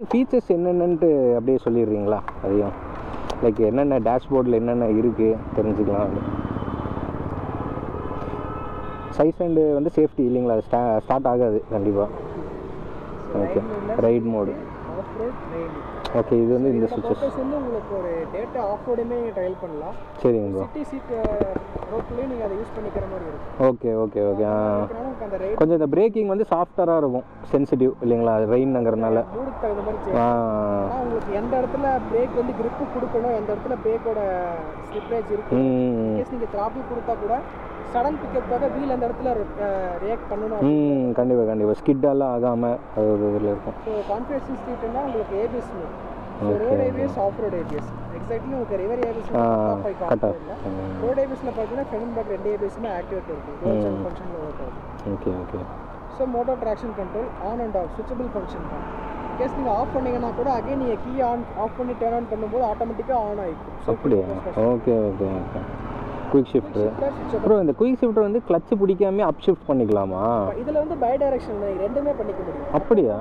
Features என்னென்னன்ட்டு அப்படியே சொல்லிடுறீங்களா? அதையும். Like என்னென்ன டேஷ்போர்டில் என்னென்ன இருக்குது தெரிஞ்சுக்கலாம் சைஸ் அண்டு வந்து சேஃப்டி இல்லைங்களா? ஸ்டா ஸ்டார்ட் ஆகாது கண்டிப்பாக ஓகே ரைட் மோடு ஓகே இது வந்து இந்த வந்து உங்களுக்கு ஒரு டேட்டா ஆஃப் ரோடுமே ட்ரையல் பண்ணலாம். சரிங்க ப்ரோ சிட்டி சீட் ரோட்லேயும் நீங்கள் அதை யூஸ் பண்ணிக்கிற மாதிரி இருக்கும். Okay okay okay. கொஞ்சம் இந்த பிரேக்கிங் வந்து சாஃப்டராக இருக்கும். சென்சிட்டிவ் இல்லைங்களா? ரெயின்ங்கிறனால மூடுக்கு தகுந்த மாதிரி உங்களுக்கு எந்த இடத்துல பிரேக் வந்து grip கொடுக்கணும் எந்த இடத்துல பிரேக்கோட ஸ்லிப்ரேஜ் இருக்கு நீங்கள் த்ராப்பிள் கொடுத்தா கூட சடன் பிக்கப்புக்காக வீல் அந்த இடத்துல ரியாக்ட் பண்ணணும் ம் கண்டிப்பாக கண்டிப்பாக ஸ்கிட்டெல்லாம் ஆகாமல் அது ஒரு இதில் இருக்கும். ஸோ கான்ஃபிகரேஷன் ஸ்ட்ரீட்னா உங்களுக்கு ABS road ABS off road ABS exactly உங்களுக்கு ரிவர் ஏபிஎஸ் ரோட் ஏபிஎஸ்ல பார்த்தீங்கன்னா ஃப்ரண்ட் பேக் ரெண்டு ஏபிஎஸ்மே ஆக்டிவேட் இருக்கும் ரோட் ஃபங்க்ஷனில் work okay okay so moto traction control on and off switchable function தான். கேஸ் நீங்கள் ஆஃப் பண்ணீங்கன்னா கூட அகைன் நீங்கள் கீ ஆன் ஆஃப் பண்ணி டர்ன் ஆன் பண்ணும்போது ஆட்டோமேட்டிக்காக ஆன் ஆகிக்கும் அப்படியா? Okay okay okay quick shift அப்புறம் இந்த குயிக் ஷிஃப்ட்டை வந்து கிளச்சு பிடிக்காம அப் ஷிஃப்ட் பண்ணிக்கலாமா? இதில் வந்து பை டைரக்ஷன் ரெண்டுமே பண்ணிக்க முடியும். அப்படியா?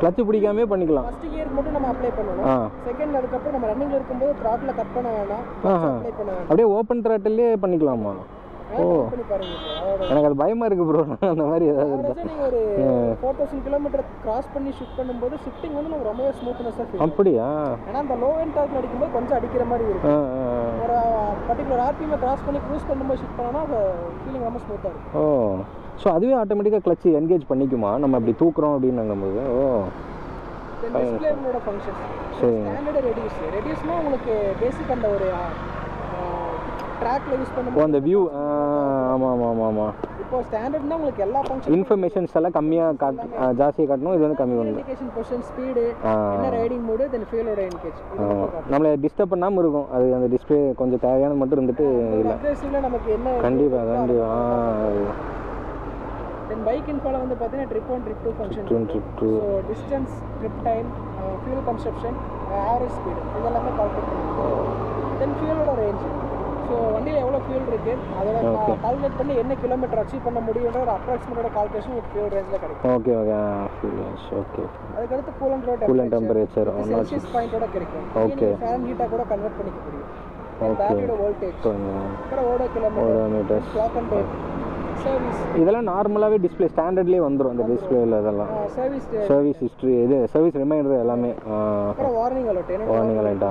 கிளச்சு பிடிக்காமே பண்ணிக்கலாம். ஃபர்ஸ்ட் கியருக்கு மட்டும் நம்ம அப்ளை பண்ணணும். ஆ. செகண்ட் அதுக்கப்புறம் நம்ம ரன்னிங்ல இருக்கும்போது த்ராட்டில் கட் பண்ண வேணாம். அப்படியே ஓப்பன் த்ராட்டிலே பண்ணிக்கலாமா? அதோட எனக்கு அது பயமாக இருக்குது ப்ரோ அந்த மாதிரி ஏதாவது ஒரு ஃபோர் தௌசண்ட் கிலோமீட்டர் கிராஸ் பண்ணி ஷிஃப்ட் பண்ணும்போது ஷிஃப்டிங் வந்து நமக்கு ரொம்பவே ஸ்மூத்னஸாக ஃபீல் அப்படியா? ஏன்னா அந்த லோ எண்ட் டார்க் அடிக்கும்போது கொஞ்சம் அடிக்கிற மாதிரி இருக்கும். ஒரு பர்டிகுலர் ஆர்பிஎம் கிராஸ் பண்ணி க்ரூஸ் பண்ணும்போது ஷிஃப்ட் பண்ணோம்னா அது ஃபீலிங் ரொம்ப ஸ்மூத்தாக இருக்கும். ஓ. ஸோ அதுவே ஆட்டோமேட்டிக்காக கிளச்சு என்கேஜ் பண்ணிக்குமா? நம்ம அப்படி தூக்குறோம் அப்படின்னுங்கும்போது? ஓ. டிஸ்பிளேங்களோட ஃபங்க்ஷன்ஸ் ஸ்டாண்டர்டு ரெடியூஸ் ரெடியூஸ்னா உங்களுக்கு பேசிக் அந்த ஒரு ட்ராக்ல யூஸ் ஓ பண்ணும்போது அந்த வியூ ஆமாம் இப்போ ஸ்டாண்டர்ட்னா உங்களுக்கு எல்லா ஃபங்க்ஷன் இன்ஃபர்மேஷன்ஸ் எல்லாம் கம்மியாக காட் ஜாஸ்தியாக காட்டணும் இது வந்து கம்மி பண்ணணும். இண்டிகேஷன் பொசிஷன் ஸ்பீடு என்ன ரைடிங் மோடு தென் ஃபியூலோட என்கேஜ் நம்மளை டிஸ்டர்ப் பண்ணாமல் இருக்கும். அது அந்த டிஸ்பிளே கொஞ்சம் தேவையானது மட்டும் இருந்துட்டு இல்லை. நமக்கு என்ன கண்டிப்பாக கண்டிப்பாக தென் பைக் இன்ஃபால வந்து பார்த்தீங்கன்னா trip one trip two function twenty two so distance trip time fuel consumption average speed இதெல்லாமே கால்குலேட் பண்ணுவோம் தென் ஃபியூலோட ரேஞ்ச் ஸோ வண்டியில் எவ்வளோ ஃபியூல் இருக்கு? அதோட. கால்குலேட் பண்ணி என்ன கிலோமீட்டர் அச்சீவ் பண்ண முடியுன்ற ஒரு அப்ராக்சிமேட்டோட கால்குலேஷன் உங்களுக்கு ஃபியூல் ரேஞ்சில் கிடைக்கும். ஓகே ஓகே ஓகே அதுக்கடுத்து coolant road coolant temperature celsius பாயிண்டோட கிடைக்கும். Okay. ஃபேன் ஹீட்டாக கூட கன்வெர்ட் பண்ணிக்க முடியும். பேட்டரியோட வோல்டேஜ் அப்புறம் ஓடோ கிலோமீட்டர் கிளாக் அண்ட் இதெல்லாம் நார்மலாகவே டிஸ்பிளே ஸ்டாண்டர்ட்லேயே வந்துடும் அந்த டிஸ்பிளேல இதெல்லாம். சர்வீஸ் சர்வீஸ் ஹிஸ்ட்ரி இது சர்வீஸ் ரிமைண்டர் எல்லாமே வார்னிங் அலர்ட் வார்னிங் அலர்ட்டா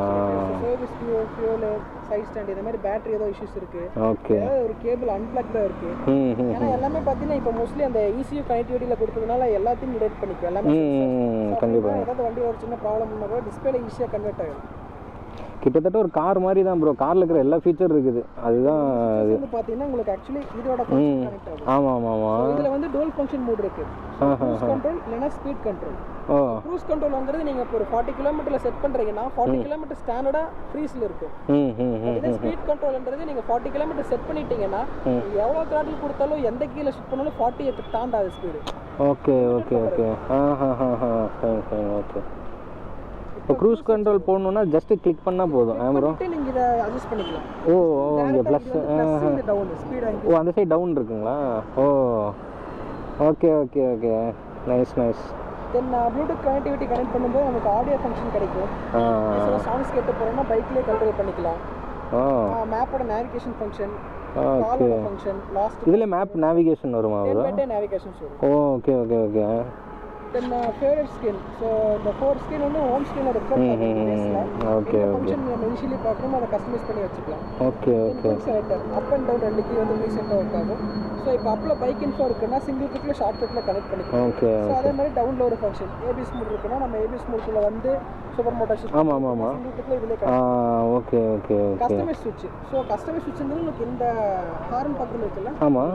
சர்வீஸ் ஃபியூல் சைட் ஸ்டாண்ட் இந்த மாதிரி பேட்டரி ஏதோ இஷ்யூஸ் இருக்கு. ஓகே ஒரு கேபிள் அன்பிளக்டாக இருக்கு. ஏன்னா எல்லாமே பார்த்தீங்கன்னா இப்போ மோஸ்ட்லி அந்த இசியூ கனெக்டிவிட்டியில் கொடுத்ததுனால எல்லாத்தையும் ரிலேட் பண்ணிக்கும் எல்லாமே கண்டிப்பாக ஏதாவது வண்டியில் ஒரு சின்ன ப்ராப்ளம் கூட டிஸ்பிளே ஈஸியாக கன்வெர்ட் ஆகிடும் கிட்டத்தட்ட ஒரு கார் மாதிரி தான் ப்ரோ காரில் இருக்கிற எல்லா ஃபீச்சர் இருக்குது. அதுதான் வந்து பார்த்தீங்கன்னா உங்களுக்கு ஆக்சுவலி இதோட ஆமாம் ஆமாம் ஆமாம் இதில் வந்து டோல் ஃபங்க்ஷன் மோட் இருக்கு. கண்ட்ரோல் இல்லைன்னா ஸ்பீட் கண்ட்ரோல் க்ரூஸ் கண்ட்ரோல்ங்கிறது நீங்கள் இப்போ ஒரு ஃபார்ட்டி கிலோமீட்டரில் செட் பண்ணுறீங்கன்னா ஃபார்ட்டி கிலோமீட்டர் ஸ்டாண்டர்டாக ஃப்ரீஸில் இருக்கும் இதே ஸ்பீட் கண்ட்ரோல்ன்றது நீங்கள் ஃபார்ட்டி கிலோமீட்டர் செட் பண்ணிட்டீங்கன்னா எவ்வளோ த்ராட்டில் கொடுத்தாலும் எந்த கீழே ஷிஃப்ட் பண்ணாலும் ஃபார்ட்டி எட்டு தாண்டாது ஸ்பீடு ஓகே ஓகே ஓகே. ஆ ஹா ஹா ஹா ஃபைன் ஃபைன் ஓகே இப்போ க்ரூஸ் கண்ட்ரோல் போடணுன்னா ஜஸ்ட் கிளிக் பண்ணால் போதும். ஆ ப்ரோ நீங்கள் இதை அட்ஜஸ்ட் பண்ணிக்கலாம். ஓ ஓ இங்கே ப்ளஸ் ப்ளஸ் டவுன் ஸ்பீட் ஓ அந்த சைடு டவுன் இருக்குங்களா? ஓ. Okay okay okay nice nice then bluetooth connectivity connect பண்ணும்போது நமக்கு ஆடியோ ஃபங்க்ஷன் கிடைக்கும். சாங்ஸ் கேட்டு போகிறோம்னா பைக்லேயே கண்ட்ரோல் பண்ணிக்கலாம். மேப்போட நேவிகேஷன் ஃபங்க்ஷன் ஓகே காலோட ஃபங்க்ஷன் லாஸ்ட் இதில் மேப் நேவிகேஷன் வருமா okay okay okay then favourite skin so இந்த ஃபோர் ஸ்கின் வந்து ஹோம் ஸ்கின்ல ரெஃபர் ஓகே ஃபங்க்ஷன் நம்ம இனிஷியலி பார்க்கணும் அதை கஸ்டமைஸ் பண்ணி வச்சுக்கலாம். Okay okay selector up and down ரெண்டு கீ வந்து ரீசெண்டாக ஒர்க் ஆகும். ஸோ இப்போ அப்பில் பைக் இன்ஃபோ இருக்குன்னா சிங்கிள் கிளிக்கில் ஷார்ட் கட்டில் கனெக்ட் பண்ணிக்கலாம். ஓகே ஸோ அதே மாதிரி டவுனில் ஒரு ஃபங்க்ஷன் ஏபிஎஸ் மூட் இருக்குன்னா நம்ம ஏபிஎஸ் மூட்குள்ளே வந்து சூப்பர் மோட்டார் ஆமாம் ஆமாம் ஆமாம் சிங்கிள் கிளிக்கில் இதிலே ஓகே ஓகே ஓகே கஸ்டமைஸ் சுவிட்ச் ஸோ கஸ்டமைஸ் சுவிட்ச்ன்றது உங்களுக்கு இந்த ஹார்ன் பக்கத்தில் இருக்குல்ல? ஆமாம்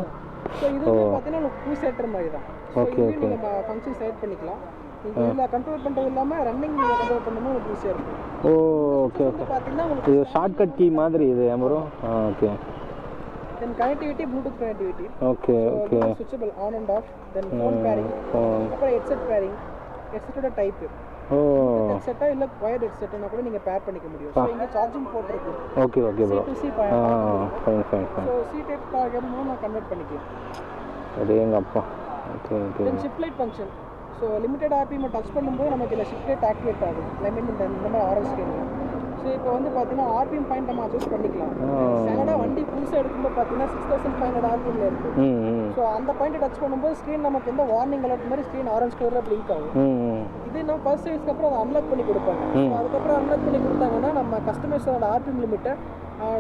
ஸோ இது வந்து பார்த்தீங்கன்னா உங்களுக்கு செலக்டர் மாதிரி தான். Okay, இதுலேயும் நீங்கள் ஃபங்க்ஷன் செலக்ட் பண்ணிக்கலாம். இதில் கண்ட்ரோல் பண்ணுறது இல்லாமல் ரன்னிங் நீங்கள் கண்ட்ரோல் பண்ணணும் உங்களுக்கு ஈஸியாக இருக்கும். ஓ ஓகே ஓகே பார்த்தீங்கன்னா உங்களுக்கு இது ஷார்ட்கட் கீ மாதிரி இது ஆ okay then connectivity bluetooth connectivity okay okay switchable on and off then phone pairing ஓ அப்புறம் ஹெட்செட் பேரிங் ஹெட்செட்டோட டைப்பு ஓ. ஹெட்செட்டா இல்லை ஹெட்செட்னா கூட நீங்கள் பேர் பண்ணிக்க முடியும். ஸோ இங்கே சார்ஜிங் போர்ட் இருக்கு okay okay bro C fine fine fine C type நான் கன்வெர்ட் எங்கள் அப்பா. Okay okay then light function so limited RPM touch பண்ணும்போது நமக்கு இந்த ஷிஃப்ட் ரேட் ஆக்டிவேட் ஆகும். ஐ மீன் இந்த மாதிரி ஆரல் ஸ்க்ரீனில் ஸோ இப்போ வந்து பார்த்தீங்கன்னா ஆர்பிஎம் பாயிண்ட் நம்ம அட்ஜஸ்ட் பண்ணிக்கலாம். ஸ்டாண்டர்டாக வண்டி புதுசாக எடுக்கும்போது பார்த்தீங்கன்னா சிக்ஸ் தௌசண்ட் ஃபைவ் ஹண்ட்ரட் ஆர்பிஎம்ல ம் ஸோ அந்த பாயிண்ட் டச் பண்ணும்போது ஸ்க்ரீன் நமக்கு எந்த வார்னிங் அலர்ட் மாதிரி ஸ்க்ரீன் ஆரஞ்ச் கலரில் பிளிங்க் ஆகும். இது நம்ம ஃபர்ஸ்ட் சர்வீஸ்க்கு அப்புறம் அதை அன்லாக் பண்ணி கொடுப்பாங்க. அதுக்கப்புறம் அன்லாக் பண்ணி கொடுத்தாங்கன்னா நம்ம கஸ்டமர்ஸோட ஆர்பிஎம் லிமிட்டை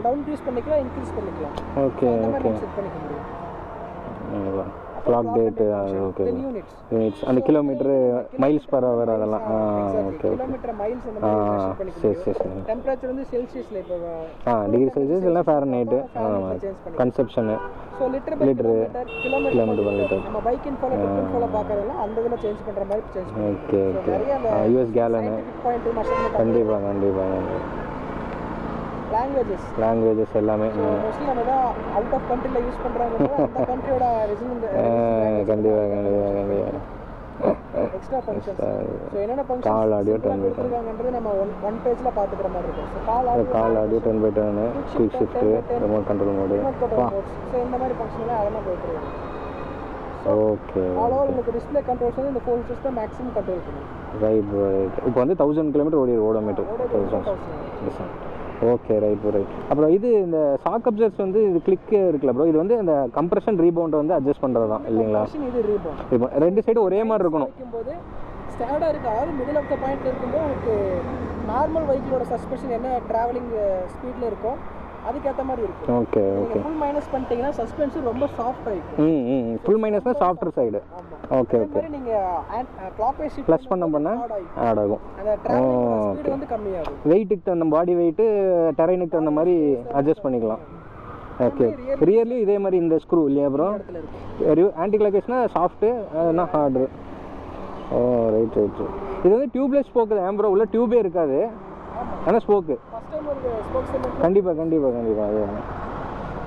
டவுன் இன்க்ரீஸ் பண்ணிக்கலாம் இன்க்ரீஸ் பண்ணிக்கலாம். ஓகே அந்த மாதிரி செட் பண்ணிக்க முடியும். கிளாக் டேட்டு ஓகே யூனிட்ஸ் அந்த கிலோமீட்டரு மைல்ஸ் பர் ஹவர் அதெல்லாம். ஆ ஓகே ஓகே கிலோமீட்டர் மைல்ஸ் ஆ சரி சரி சரி டெம்பரேச்சர் வந்து செல்சியஸில் இப்போ ஆ டிகிரி செல்சியஸ் இல்லை ஃபேரன் நைட்டு சேஞ்ச் பண்ணி consumption so litre by kilometre per litre நம்ம பைக் இன்ஃபோல இன்ஃபோல பார்க்கறதெல்லாம் அந்த இதில் சேஞ்ச் பண்ணுற மாதிரி change okay okay US gallon கண்டிப்பாக கண்டிப்பாக லாங்குவேஜஸ் லாங்குவேஜஸ் எல்லாமே. மோஸ்ட்லி நம்ம தான் அவுட் ஆஃப் கண்ட்ரியில் யூஸ் பண்ணுறாங்க அந்த கண்ட்ரியோட கண்டிப்பாக கண்டிப்பாக கண்டிப்பாக எக்ஸ்ட்ரா ஃபங்க்ஷன்ஸ் ஸோ என்னென்ன function audio turn by turn. கொடுத்துருக்காங்கன்றது நம்ம ஒன் ஒன் பேஜில் பார்த்துக்கிற மாதிரி இருக்கும். So call audio call audio turn by turn quick shift remote control mode so இந்த மாதிரி ஃபங்க்ஷன்லாம் அதெல்லாம் போயிட்டுருக்கு ஓகே ஆல் ஓவர் உங்களுக்கு டிஸ்பிளே கண்ட்ரோல்ஸ் வந்து இந்த ஃபோர் சிஸ்டம் மேக்ஸிமம் கண்ட்ரோல் பண்ணும் ரைட் ரைட் இப்போ வந்து தௌசண்ட் கிலோமீட்டர் ஓடி odometer. Thousand okay right bro right அப்புறம் இது இந்த ஷாக் அப்சர்ஸ் வந்து இது கிளிக் இருக்குல்ல ப்ரோ இது வந்து இந்த கம்ப்ரஷன் ரீபவுண்டை வந்து அட்ஜஸ்ட் பண்ணுறது தான் இல்லைங்களா? இது இப்போ ரெண்டு சைடு ஒரே மாதிரி இருக்கணும். வைக்கும்போது ஸ்டாண்டர்டாக இருக்குது அதாவது மிடில் ஆஃப் த பாயிண்ட் இருக்கும்போது உங்களுக்கு நார்மல் வெஹிக்கிளோட சஸ்பென்ஷன் என்ன ட்ராவலிங் ஸ்பீடில் இருக்கோ அதுக்கேற்ற மாதிரி இருக்கும் ஓகே ஓகே. ஃபுல் மைனஸ் பண்ணிட்டீங்கன்னா சஸ்பென்ஷன் ரொம்ப சாஃப்ட் ஆகிக்கும் ம் ம் ஃபுல் மைனஸ்னால் சாஃப்டர் சைடு ஓகே ஓகே. நீங்கள் கிளாக் வைஸ் ப்ளஸ் பண்ண பண்ண ஆட் ஆகும். ஸ்பீடு வந்து கம்மியாகும். வெயிட்டுக்கு தகுந்த பாடி வெயிட்டு டெரைனுக்கு தகுந்த மாதிரி அட்ஜஸ்ட் பண்ணிக்கலாம். ஓகே ரியர்லி இதே மாதிரி இந்த ஸ்க்ரூ இல்லையா ப்ரோ ஆன்டி கிளாக்கேஷ்னா சாஃப்ட்டு அதுனா ஹார்டு ஓ ரைட் ரைட் இது வந்து டியூப்லெஸ் ஸ்போக்கு தான் ப்ரோ உள்ள டியூபே இருக்காது. ஆனால் ஸ்போக்கு. கண்டிப்பாக கண்டிப்பாக கண்டிப்பாக அது.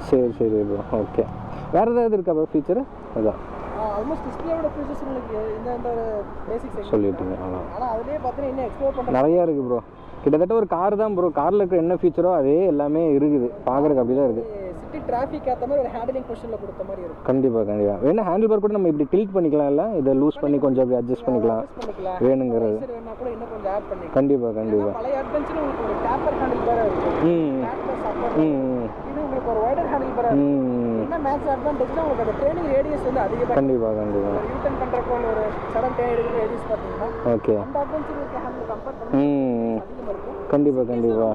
சரி சரி ப்ரோ ஓகே வேறு ஏதாவது இருக்கா ப்ரோ ஃபீச்சர் அதான். சொல்லிட்டீங்க நிறையா இருக்குது ப்ரோ கிட்டத்தட்ட ஒரு கார் தான் ப்ரோ காரில் இருக்கிற என்ன ஃபீச்சரோ அதே எல்லாமே இருக்குது. பார்க்குறதுக்கு அப்படி தான் இருக்குது டிராஃபிக் ஏற்ற மாதிரி ஒரு ஹேண்டலிங் பொசிஷனில் கொடுத்த மாதிரி இருக்கும். கண்டிப்பாக கண்டிப்பாக வேணா ஹேண்டில் பார் கூட நம்ம இப்படி டில்ட் பண்ணிக்கலாம் இல்லை? இதை லூஸ் பண்ணி கொஞ்சம் அப்படி அட்ஜஸ்ட் பண்ணிக்கலாம். வேணுங்கிறது. வேணா கூட இன்னும் கொஞ்சம் ஆட் பண்ணிக்கலாம். கண்டிப்பாக கண்டிப்பாக பழைய அட்வென்ச்சர் உங்களுக்கு ஒரு டேப்பர் ஹேண்டில் பேராக இருக்கும் ம் இது உங்களுக்கு ஒரு வைடர் ஹேண்டில் பேராக இருக்கும் என்ன மேட்ச் அட்வான்டேஜ்னா உங்களுக்கு அந்த ட்ரைனிங் ரேடியஸ் வந்து அதிகமாக கண்டிப்பாக கண்டிப்பாக யூட்டன் பண்ணுறப்போ ஒரு சடன் எடுக்கிற ரேடியஸ் பார்த்தீங்கன்னா ஓகே. அந்த அட்வென்ச்சர் இருக்க ஹேண்டில் கம்பேர் பண்ணி கண்டிப்பாக கண்டிப்பாக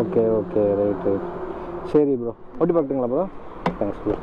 ஓகே ஓகே. ரைட் ரைட் சரி ப்ரோ ஓட்டி பார்க்கட்டுங்களா ப்ரோ தேங்க்ஸ் ப்ரோ